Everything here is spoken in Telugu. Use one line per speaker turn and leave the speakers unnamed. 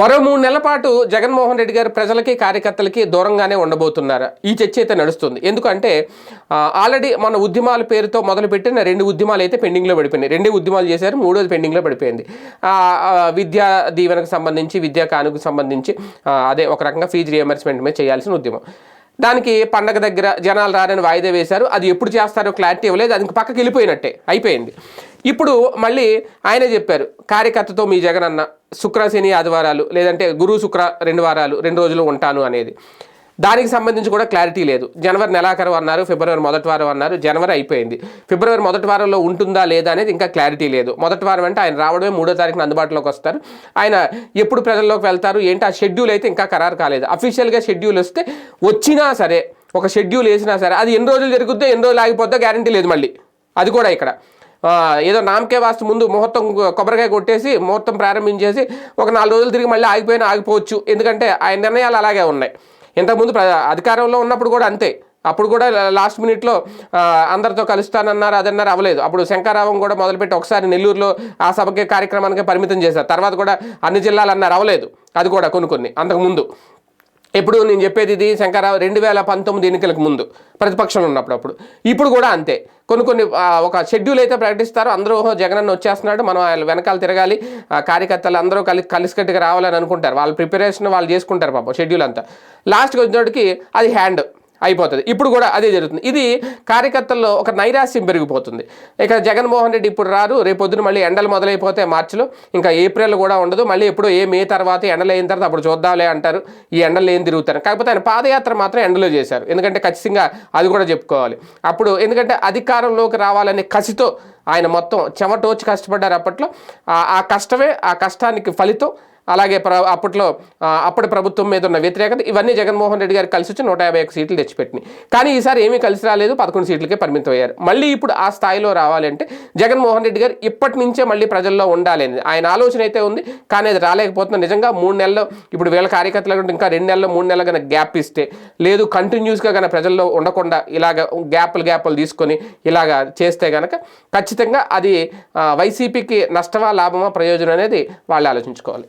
మరో మూడు నెలల పాటు జగన్మోహన్ రెడ్డి గారు ప్రజలకి కార్యకర్తలకి దూరంగానే ఉండబోతున్నారు. ఈ చర్చ అయితే నడుస్తుంది. ఎందుకంటే ఆల్రెడీ మన ఉద్యమాల పేరుతో మొదలుపెట్టిన రెండు ఉద్యమాలు అయితే పెండింగ్లో పడిపోయినాయి. రెండే ఉద్యమాలు చేశారు మూడోది పెండింగ్లో పడిపోయింది. విద్యా దీవెనకు సంబంధించి విద్యా కానుకు సంబంధించి అదే ఒక రకంగా ఫీజు రియంబర్స్మెంట్ మీద చేయాల్సిన ఉద్యమం. దానికి పండగ దగ్గర జనాలు రారని వాయిదా వేశారు. అది ఎప్పుడు చేస్తారో క్లారిటీ ఇవ్వలేదు. అది పక్కకి వెళ్ళిపోయినట్టే. అయిపోయింది. ఇప్పుడు మళ్ళీ ఆయనే చెప్పారు కార్యకర్తతో మీ జగన్ అన్న శుక్ర శని ఆదివారాలు లేదంటే గురు శుక్ర రెండు వారాలు రెండు రోజులు ఉంటాను అనేది. దానికి సంబంధించి కూడా క్లారిటీ లేదు. జనవరి నెలాఖరు అన్నారు ఫిబ్రవరి మొదటి వారం అన్నారు జనవరి అయిపోయింది. ఫిబ్రవరి మొదటి వారంలో ఉంటుందా లేదా అనేది ఇంకా క్లారిటీ లేదు. మొదటి వారం అంటే ఆయన రావడమే మూడో తారీఖున అందుబాటులోకి వస్తారు. ఆయన ఎప్పుడు ప్రజల్లోకి వెళ్తారు ఏంటి ఆ షెడ్యూల్ అయితే ఇంకా ఖరారు కాలేదు. అఫీషియల్గా షెడ్యూల్ వస్తే వచ్చినా సరే ఒక షెడ్యూల్ వేసినా సరే అది ఎన్ని రోజులు జరుగుద్దో ఎన్ని రోజులు ఆగిపోద్దో గ్యారంటీ లేదు మళ్ళీ. అది కూడా ఇక్కడ. ఏదో నామకే వాస్తు ముందు ముహూర్తం కొబ్బరికాయ కొట్టేసి ముహూర్తం ప్రారంభించేసి ఒక నాలుగు రోజులు తిరిగి మళ్ళీ ఆగిపోయినా ఆగిపోవచ్చు. ఎందుకంటే ఆయన నిర్ణయాలు అలాగే ఉన్నాయి. ఇంతకుముందు ప్ర అధికారంలో ఉన్నప్పుడు కూడా అంతే. అప్పుడు కూడా లాస్ట్ మినిట్లో అందరితో కలుస్తానన్నారు అదన్నారు అవ్వలేదు. అప్పుడు శంకరావం కూడా మొదలుపెట్టి ఒకసారి నెల్లూరులో ఆ సభకి కార్యక్రమానికి పరిమితం చేశారు. తర్వాత కూడా అన్ని జిల్లాలు అన్నారు అవ్వలేదు. అది కూడా కొన్ని కొన్ని అంతకుముందు ఎప్పుడు నేను చెప్పేది ఇది శంకరరావు రెండు వేల పంతొమ్మిది ఎన్నికలకు ముందు ప్రతిపక్షంలో ఉన్నప్పుడు అప్పుడు. ఇప్పుడు కూడా అంతే. కొన్ని కొన్ని ఒక షెడ్యూల్ అయితే ప్రకటిస్తారు అందరూ జగన్ అన్న వచ్చేస్తున్నాడు మనం ఆయన వెనకాల తిరగాలి కార్యకర్తలు అందరూ కలి కలిసికట్టుగా రావాలని అనుకుంటారు. వాళ్ళ ప్రిపరేషన్ వాళ్ళు చేసుకుంటారు పాపం షెడ్యూల్ అంతా. లాస్ట్కి వచ్చినప్పటికి అది హ్యాండ్. అయిపోతుంది. ఇప్పుడు కూడా అదే జరుగుతుంది. ఇది కార్యకర్తల్లో ఒక నైరాశ్యం పెరిగిపోతుంది. ఇక జగన్మోహన్ రెడ్డి ఇప్పుడు రారు రేపొద్దున మళ్ళీ ఎండలు మొదలైపోతే మార్చిలో ఇంకా ఏప్రిల్ కూడా ఉండదు. మళ్ళీ ఎప్పుడో ఏ మే తర్వాత ఎండలు అయిన తర్వాత అప్పుడు చూద్దాంలే అంటారు. ఈ ఎండలు ఏం తిరుగుతారు? కాకపోతే ఆయన పాదయాత్ర మాత్రం ఎండలో చేశారు. ఎందుకంటే ఖచ్చితంగా అది కూడా చెప్పుకోవాలి. అప్పుడు ఎందుకంటే అధికారంలోకి రావాలనే కసితో ఆయన మొత్తం చెమటోచి కష్టపడ్డారు అప్పట్లో. ఆ కష్టమే ఆ కష్టానికి ఫలితం. అలాగే ప్ర అప్పట్లో అప్పటి ప్రభుత్వం మీద ఉన్న వ్యతిరేకత ఇవన్నీ జగన్మోహన్ రెడ్డి గారికి కలిసి వచ్చి నూట యాభై ఒక్క సీట్లు తెచ్చిపెట్టినాయి. కానీ ఈసారి ఏమీ కలిసి రాలేదు పదకొండు సీట్లకే పరిమితం అయ్యారు. మళ్ళీ ఇప్పుడు ఆ స్థాయిలో రావాలంటే జగన్మోహన్ రెడ్డి గారు ఇప్పటి నుంచే మళ్ళీ ప్రజల్లో ఉండాలి ఆయన ఆలోచన అయితే ఉంది కానీ అది రాలేకపోతుంది నిజంగా మూడు నెలలు ఇప్పుడు వీళ్ళ కార్యకర్తలు ఇంకా రెండు నెలలు మూడు నెలలు కనుక గ్యాప్ ఇస్తే లేదు కంటిన్యూస్గా కనుక ప్రజల్లో ఉండకుండా ఇలాగ గ్యాప్లు గ్యాప్లు తీసుకొని ఇలాగ చేస్తే కనుక ఖచ్చితంగా అది వైసీపీకి నష్టమా లాభమా ప్రయోజనం అనేది వాళ్ళు ఆలోచించుకోవాలి.